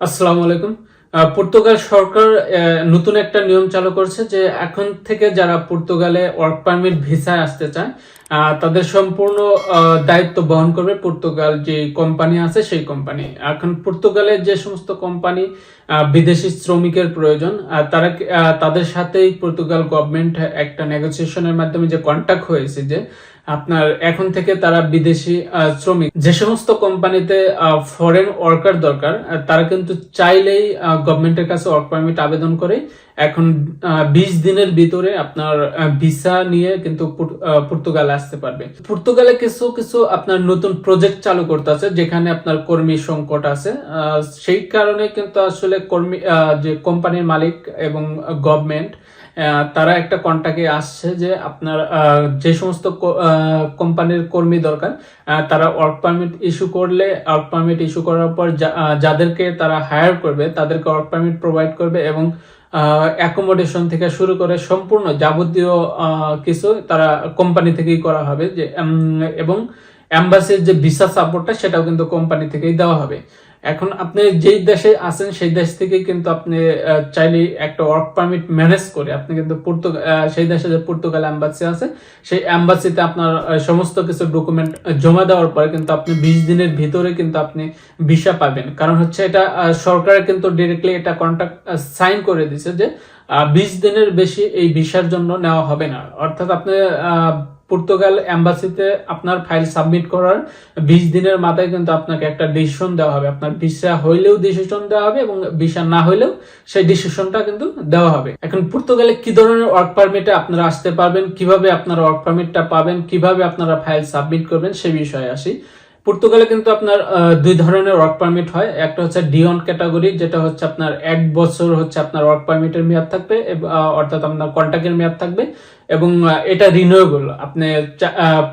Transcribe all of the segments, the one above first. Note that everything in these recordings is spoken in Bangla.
আসসালামু আলাইকুম। পর্তুগাল সরকার নতুন একটা নিয়ম চালু করছে যে এখন থেকে যারা পর্তুগালে ওয়ার্ক পারমিট ভিসায় আসতে চায় তাদের সম্পূর্ণ দায়িত্ব বহন করবে পর্তুগাল যে কোম্পানি আছে সেই কোম্পানি এখন পর্তুগালের যে সমস্ত কোম্পানি বিদেশি শ্রমিকের প্রয়োজন তারা তাদের সাথেই পর্তুগাল গভর্নমেন্ট একটা নেগোসিয়েশনের মাধ্যমে যে কন্ট্যাক্ট হয়েছে যে আপনার এখন থেকে তারা বিদেশি শ্রমিক। যে সমস্ত কোম্পানিতে ফরেন ওয়ার্কার দরকার তারা কিন্তু চাইলেই গভর্নমেন্টের কাছে ওয়ার্ক পারমিট আবেদন করে। এখন বিশ দিনের ভিতরে আপনার ভিসা নিয়ে কিন্তু পর্তুগালে আসতে পারবে। পর্তুগালে কিছু কিছু আপনার নতুন প্রজেক্ট চালু করতে আছে, যেখানে আপনার কর্মী সংকট আছে। সেই কারণে কিন্তু আসলে কর্মী যে কোম্পানির মালিক এবং গভর্নমেন্ট তারা একটা কন্টাক্টে আসছে যে আপনার যে সমস্ত কোম্পানির কর্মী দরকার তারা ওয়ার্ক পারমিট ইস্যু করলে ওয়ার্ক পারমিট ইস্যু করার পর যাদেরকে তারা হায়ার করবে, তাদেরকে ওয়ার্ক পারমিট প্রোভাইড করবে এবং অ্যাকোমোডেশন থেকে শুরু করে সম্পূর্ণ যাবতীয় কিছু তারা কোম্পানি থেকেই করা হবে যে এবং অ্যাম্বাসির যে ভিসা সাপোর্টটা সেটাও কিন্তু কোম্পানি থেকেই দেওয়া হবে। এখন আপনি যেই দেশে আছেন, সেই দেশ থেকে কিন্তু আপনি চাইলে একটা ওয়ার্ক পারমিট ম্যানেজ করে আপনি কিন্তু পর্তুগাল সেই দেশে যে পর্তুগাল অ্যাম্বাসি আছে, সেই অ্যাম্বাসিতে আপনার সমস্ত কিছু ডকুমেন্ট জমা দেওয়ার পরে কিন্তু আপনি বিশ দিনের ভিতরে কিন্তু আপনি ভিসা পাবেন। কারণ হচ্ছে এটা সরকারের কিন্তু ডিরেক্টলি এটা কন্ট্রাক্ট সাইন করে দিছে যে বিশ দিনের বেশি এই ভিসার জন্য নেওয়া হবে না। অর্থাৎ আপনি পর্তুগাল এম্বাসিতে আপনার ফাইল সাবমিট করার বিশ দিনের মাথায় কিন্তু আপনাকে একটা ডিসিশন দেওয়া হবে। আপনার ভিসা হইলেও ডিসিশন দেওয়া হবে এবং ভিসা না হইলেও সেই ডিসিশনটা কিন্তু দেওয়া হবে। এখন পর্তুগালে কি ধরনের ওয়ার্ক পারমিটে আপনারা আসতে পারবেন? কীভাবে আপনারা ওয়ার্ক পারমিটটা পাবেন? কীভাবে আপনারা ফাইল সাবমিট করবেন? সে বিষয়ে আসি। পর্তুগালে কিন্তু আপনার দুই ধরনের ওয়ার্ক পারমিট হয়। একটা হচ্ছে ডিওন ক্যাটাগরি যেটা হচ্ছে আপনার এক বছর হচ্ছে আপনার ওয়ার্ক পারমিটের মেয়াদ থাকবে অর্থাৎ আপনার কন্ট্রাক্টের মেয়াদ থাকবে এবং এটা রিনিউয়েবল আপনি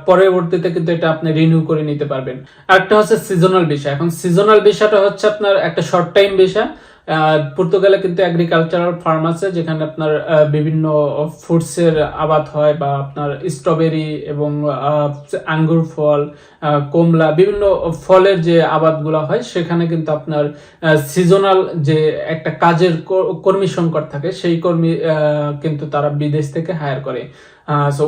পরবর্তীতে কিন্তু এটা আপনি রিনিউ করে নিতে পারবেন। আরেকটা হচ্ছে সিজনাল বিষয় এখন সিজনাল বিষয়টা হচ্ছে আপনার একটা শর্ট টাইম আহ, পর্তুগালে কিন্তু এগ্রিকালচারাল ফার্ম আছে, যেখানে আপনার বিভিন্ন ফ্রুটসের আবাদ হয় বা আপনার স্ট্রবেরি এবং আঙ্গুর ফল কমলা, বিভিন্ন ফলের যে আবাদগুলো হয়, সেখানে কিন্তু আপনার সিজনাল যে একটা কাজের কর্মী সংকট থাকে, সেই কর্মী কিন্তু তারা বিদেশ থেকে হায়ার করে।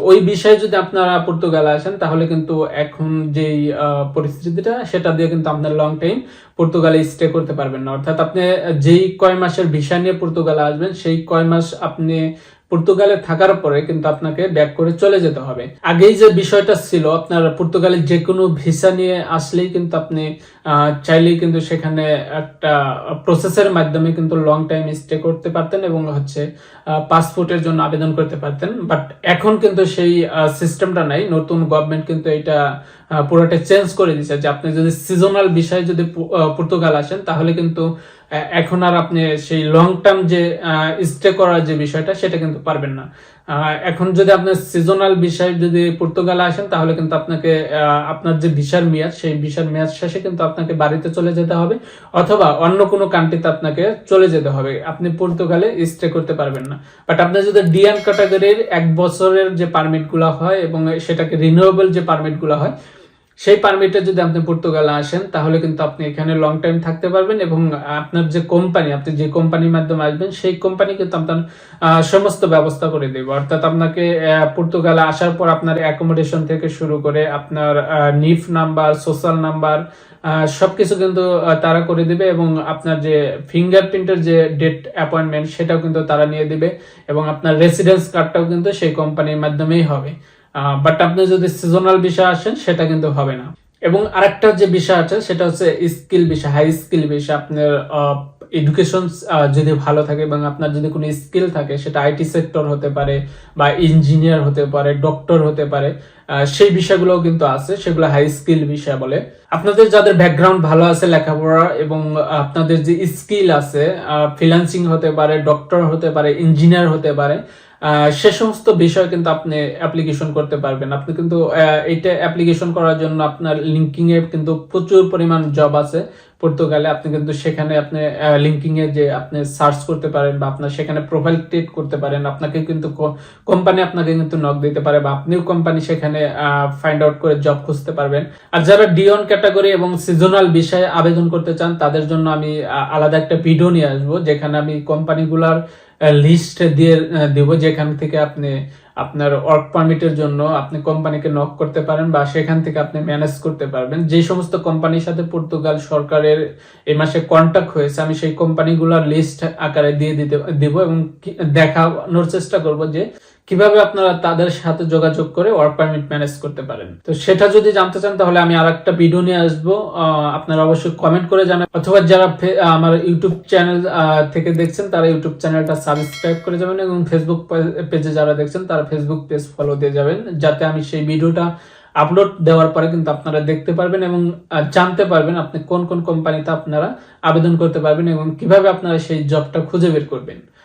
ওই বিষয়ে যদি আপনারা পর্তুগালে আসেন, তাহলে কিন্তু এখন যেই পরিস্থিতিটা, সেটা দিয়ে কিন্তু আপনার লং টাইম পর্তুগালে স্টে করতে পারবেন না। অর্থাৎ আপনি যেই কয় মাসের ভিসা নিয়ে পর্তুগালে আসবেন, সেই কয় মাস আপনি পর্তুগালে থাকার পরে কিন্তু আপনাকে ব্যাক করে চলে যেতে হবে। আগেই যে বিষয়টা ছিল, আপনার পর্তুগালে যে কোনো ভিসা নিয়ে আসলেই কিন্তু আপনি চাইলেই কিন্তু সেখানে একটা প্রসেসের মাধ্যমে কিন্তু লং টাইম স্টে করতে পারতেন এবং হচ্ছে পাসপোর্টের জন্য আবেদন করতে পারতেন। বাট এখন কিন্তু সেই সিস্টেমটা নাই। নতুন গভর্নমেন্ট কিন্তু এটা পুরোটা চেঞ্জ করে দিচ্ছে যে আপনি যদি সিজনাল বিষয়ে যদি পর্তুগাল আসেন, তাহলে কিন্তু এখন আর আপনি সেই লং টার্ম যে স্টে করার যে বিষয়টা, সেটা কিন্তু পারবেন না। এখন যদি আপনি সিজনাল বিষয় যদি পর্তুগালে আসেন, তাহলে কিন্তু আপনাকে আপনার যে ভিসার মেয়াদ, সেই ভিসার মেয়াদ শেষে কিন্তু আপনাকে বাড়িতে চলে যেতে হবে, অথবা অন্য কোনো কান্ট্রিতে আপনাকে চলে যেতে হবে। আপনি পর্তুগালে স্টে করতে পারবেন না। বাট আপনি যদি ডিএন ক্যাটাগরির এক বছরের যে পারমিটগুলা হয় এবং সেটাকে রিনিউয়েবল যে পারমিটগুলা হয় সেই পারমিটে যদি আপনি পর্তুগালে আসেন, তাহলে কিন্তু আপনি এখানে লং টাইম থাকতে পারবেন এবং আপনার যে কোম্পানি আপনি যে কোম্পানির মাধ্যমে আসবেন, সেই কোম্পানি কিন্তু আপনার সমস্ত ব্যবস্থা করে দেবে। অর্থাৎ আপনাকে পর্তুগালে আসার পর আপনার অ্যাকোমোডেশন থেকে শুরু করে আপনার নিফ নাম্বার সোশ্যাল নাম্বার সবকিছু কিন্তু তারা করে দিবে এবং আপনার যে ফিঙ্গারপ্রিন্টের যে ডেট অ্যাপয়েন্টমেন্ট সেটাও কিন্তু তারা নিয়ে দিবে এবং আপনার রেসিডেন্স কার্ডটাও কিন্তু সেই কোম্পানির মাধ্যমেই হবে। বাট আপনি যদি সিজনাল বিষয় আসেন, সেটা কিন্তু হবে না। এবং আরেকটা যে বিষয় আছে, সেটা হচ্ছে স্কিল বিষয় হাই স্কিল বিষয়। আপনার এডুকেশন যদি ভালো থাকে এবং আপনার যদি কোনো স্কিল থাকে, সেটা আইটি সেক্টর হতে পারে বা ইঞ্জিনিয়ার হতে পারে ডক্টর হতে পারে সেই বিষয়গুলোও কিন্তু আছে, সেগুলো হাই স্কিল বিষয় বলে। আপনাদের যাদের ব্যাকগ্রাউন্ড ভালো আছে লেখাপড়া এবং আপনাদের যে স্কিল আছে ফ্রিল্যান্সিং হতে পারে ডক্টর হতে পারে ইঞ্জিনিয়ার হতে পারে সে সমস্ত বিষয় কিন্তু আপনি অ্যাপ্লিকেশন করতে পারবেন। আপনি কিন্তু এইটা অ্যাপ্লিকেশন করার জন্য আপনার লিঙ্কিং এ কিন্তু প্রচুর পরিমাণ জব আছে। পর্তুগালে আপনি কিন্তু সেখানে আপনি লিঙ্কিং এ যে আপনি সার্চ করতে পারেন বা আপনার সেখানে প্রোফাইল ক্রিয়েট করতে পারেন, আপনাকে কিন্তু কোম্পানি আপনাকে কিন্তু নক দিতে পারে বা আপনিও কোম্পানি সেখানে ফাইন্ড আউট করে জব খুঁজতে পারবেন। আর যারা ডিওন ক্যাটাগরি এবং সিজনাল বিষয়ে আবেদন করতে চান, তাদের জন্য আমি আলাদা একটা ভিডিও নিয়ে আসব, যেখানে আমি কোম্পানিগুলার লিস্ট দিয়ে দেব যেখান থেকে আপনি আপনার ওয়ার্ক পারমিটের জন্য আপনি কোম্পানিকে নক করতে পারেন বা সেখান থেকে আপনি ম্যানেজ করতে পারবেন। যে সমস্ত কোম্পানির সাথে পর্তুগাল সরকারের এই মাসে কন্ট্যাক্ট হয়েছে, আমি সেই কোম্পানিগুলোর লিস্ট আকারে দিয়ে দিতে, দেবো এবং দেখানোর চেষ্টা করব যে কীভাবে আপনারা তাদের সাথে যোগাযোগ করে ওয়ার্ক পারমিট ম্যানেজ করতে পারেন? তো সেটা যদি জানতে চান, তাহলে আমি আর একটা ভিডিও নিয়ে আসব। আপনারা অবশ্যই কমেন্ট করে জানান অথবা যারা আমার ইউটিউব চ্যানেল থেকে দেখছেন, তারা ইউটিউব চ্যানেলটা সাবস্ক্রাইব করে যাবেন এবং ফেসবুক পেজে যারা দেখছেন, তারা ফেসবুক পেজ ফলো দিয়ে যাবেন। যাতে আমি সেই ভিডিওটা আপলোড দেওয়ার পরে কিন্তু আপনারা দেখতে পারবেন এবং জানতে পারবেন আপনি কোন কোন কোম্পানিতে আপনারা আবেদন করতে পারবেন এবং কীভাবে আপনারা সেই জবটা খুঁজে বের করবেন।